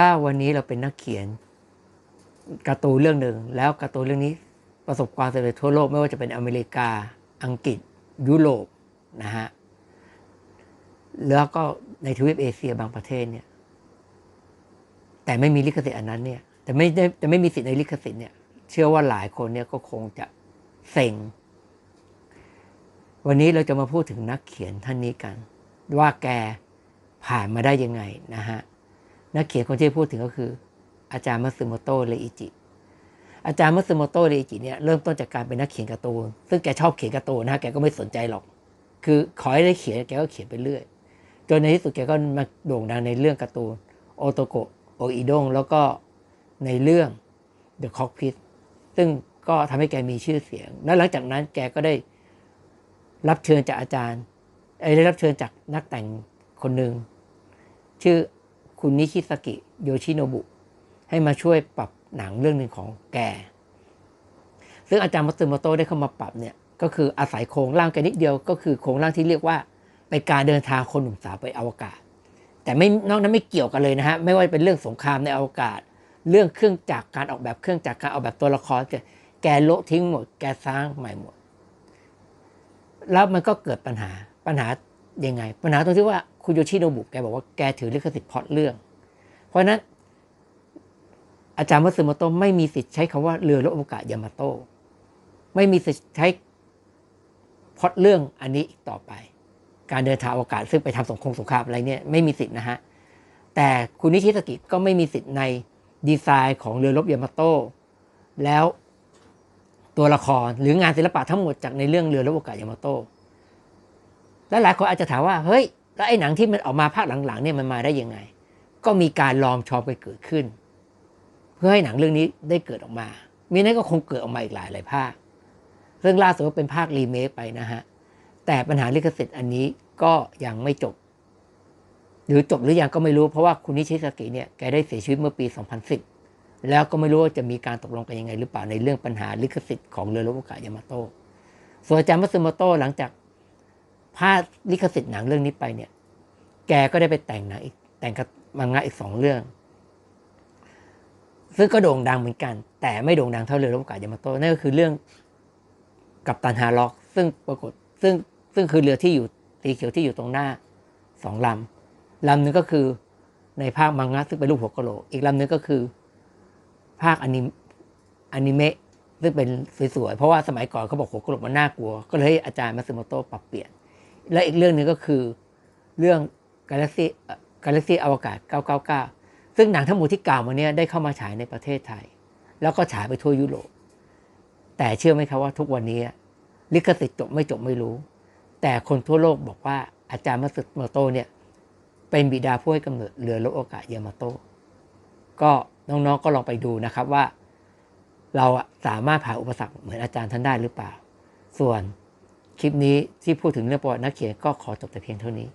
ถ้าวันนี้เราเป็นนักเขียนการ์ตูนเรื่องหนึ่ง แล้วการ์ตูนเรื่องนี้ประสบความสำเร็จทั่วโลกไม่ว่าจะเป็นอเมริกา อังกฤษ ยุโรปนะฮะแล้วก็ในทวีปเอเชียบางประเทศเนี่ย แต่ไม่มีลิขสิทธิ์อันนั้นเนี่ยแต่ไม่ได้แต่ไม่มีสิทธิ์ในลิขสิทธิ์เนี่ย เชื่อว่าหลายคนเนี่ยก็คงจะเซ็งวันนี้เราจะมาพูดถึงนักเขียนท่านนี้กัน ว่าแกผ่านมาได้ยังไงนะฮะ นักเขียนคนที่พูดถึงก็คือ อาจารย์มัตสึโมโตะเรอิจิ อาจารย์มัตสึโมโตะเรอิจิเนี่ยเริ่มต้นจากการเป็นนักเขียนการ์ตูน ซึ่งแกชอบเขียนการ์ตูนนะแกก็ไม่สนใจหรอก คือขอให้ได้เขียนแกก็เขียนไปเรื่อย จนในที่สุดแกก็มาโด่งดังในเรื่องการ์ตูนโอโตโกะโออิดงแล้วก็ในเรื่อง The Cockpit ซึ่งก็ทำให้แกมีชื่อเสียง แล้วหลังจากนั้นแกก็ได้รับเชิญจากอาจารย์ได้รับเชิญจากนักแต่งคนหนึ่งชื่อ คุณนิชิสกิโยชิโนบุ ให้มาช่วยปรับหนังเรื่องหนึ่งของแก ซึ่งอาจารย์มัตสึโมโตได้เข้ามาปรับเนี่ย ก็คืออาศัยโครงร่างแกนิดเดียว ก็คือโครงร่างที่เรียกว่าไปนการเดินทางคนหนุ่มสาวไปอวกาศ แต่ไม่นอกนั้นไม่เกี่ยวกันเลยนะฮะ ไม่ว่าจะเป็นเรื่องสงครามในอวกาศ เรื่องเครื่องจักรการออกแบบเครื่องจักรการออกแบบตัวละครแกแกโละทิ้งหมด แกสร้างใหม่หมด แล้วมันก็เกิดปัญหาปัญหา ยังไง ปัญหาตรงที่ว่าคุณโยชิโนบุแกบอกว่าแกถือลิขสิทธิ์พอตเรื่อง เพราะนั้นอาจารย์มัตสึโมโตไม่มีสิทธิ์ใช้คำว่าเรือรบอวกาศยามาโตะไม่มีสิทธิ์ใช้พอตเรื่องอันนี้อีกต่อไป การเดินทางอวกาศซึ่งไปทำสงครามสงครามอะไรเนี่ยไม่มีสิทธิ์นะฮะแต่คุณนิชิสกิก็ไม่มีสิทธิ์ในดีไซน์ของเรือรบยามาโตะแล้วตัวละครหรืองานศิลปะทั้งหมดจากในเรื่องเรือรบอวกาศยามาโตะ และหลายคนอาจจะถามว่าเฮ้ยแล้วไอ้หนังที่มันออกมาภาคหลังๆเนี่ยมันมาได้ยังไง ก็มีการลอมชอมไปเกิดขึ้น เพื่อให้หนังเรื่องนี้ได้เกิดออกมา มีนั้นก็คงเกิดออกมาอีกหลายหลายภาคซึ่งล่าสุดก็เป็นภาครีเมคไปนะฮะแต่ปัญหาลิขสิทธิ์อันนี้ก็ยังไม่จบ หรือจบหรือยังก็ไม่รู้เพราะว่าคุณนิชิสกิเนี่ยแกได้เสียชีวิตเมื่อปี 2010 แล้วก็ไม่รู้ว่าจะมีการตกลงกันยังไง หรือเปล่าในเรื่องปัญหาลิขสิทธิ์ของเรือรบอวกาศยามาโตะส่วนอาจารย์มัตสึโมโตะหลังจาก พาลิขสิทธิ์หนังเรื่องนี้ไปเนี่ย แกก็ได้ไปแต่งหนังอีกแต่งกับมังงะอีกสองเรื่อง ซึ่งก็โด่งดังเหมือนกัน แต่ไม่โด่งดังเท่าเรือรบอวกาศยามาโตะนั่นก็คือเรื่องกับตันฮาร็อก ซึ่งปรากฏซึ่งซึ่งคือเรือที่อยู่สีเขียวที่อยู่ตรงหน้าสองลำลำหนึ่งก็คือในภาคมังงะซึ่งเป็นรูปหัวกะโหลก อีกลำหนึ่งก็คือ ภาคอนิอนิเมะซึ่งเป็นสวยๆ เพราะว่าสมัยก่อนเขาบอกหัวกะโหลกมันน่ากลัว ก็เลยให้อาจารย์มาซึโมโตะปรับเปลี่ยน และอีกเรื่องหนึ่งก็คือเรื่อง Galaxy Galaxy อวกาศ 999 ซึ่งหนังทั้งหมดที่กล่าวมาเนี้ยได้เข้ามาฉายในประเทศไทย แล้วก็ฉายไปทั่วยุโรป แต่เชื่อไหมครับว่าทุกวันนี้ลิขสิทธิ์จบไม่จบไม่รู้ แต่คนทั่วโลกบอกว่าอาจารย์มัสึโมโตเนี่ยเป็นบิดาผู้ให้กำเนิดเรือรบอวกาศยามาโตก็น้องๆก็ลองไปดูนะครับว่า เราสามารถผ่านอุปสรรคเหมือนอาจารย์ท่านได้หรือเปล่า ส่วน คลิปนี้ที่พูดถึงเรื่องประวัตินักเขียนก็ขอจบแต่เพียงเท่านี้